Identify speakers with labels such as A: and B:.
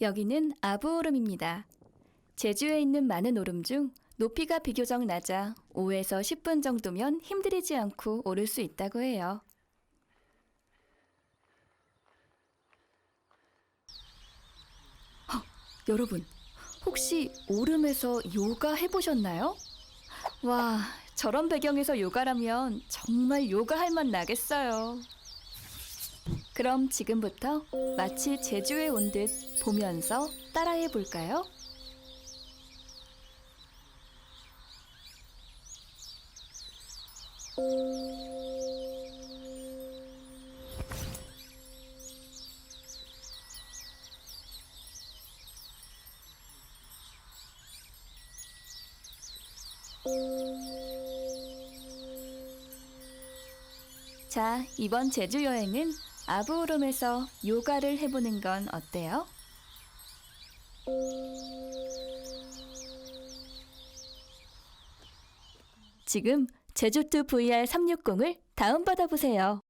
A: 여기는 아부오름입니다. 제주에 있는 많은 오름 중 높이가 비교적 낮아 5에서 10분 정도면 힘들이지 않고 오를 수 있다고 해요. 헉, 여러분, 혹시 오름에서 요가 해보셨나요? 와, 저런 배경에서 요가라면 정말 요가 할 맛 나겠어요. 그럼 지금부터 마치 제주에 온 듯 보면서 따라해 볼까요? 자, 이번 제주 여행은 아부오름에서 요가를 해보는 건 어때요? 지금 제주투 VR 360을 다운받아 보세요.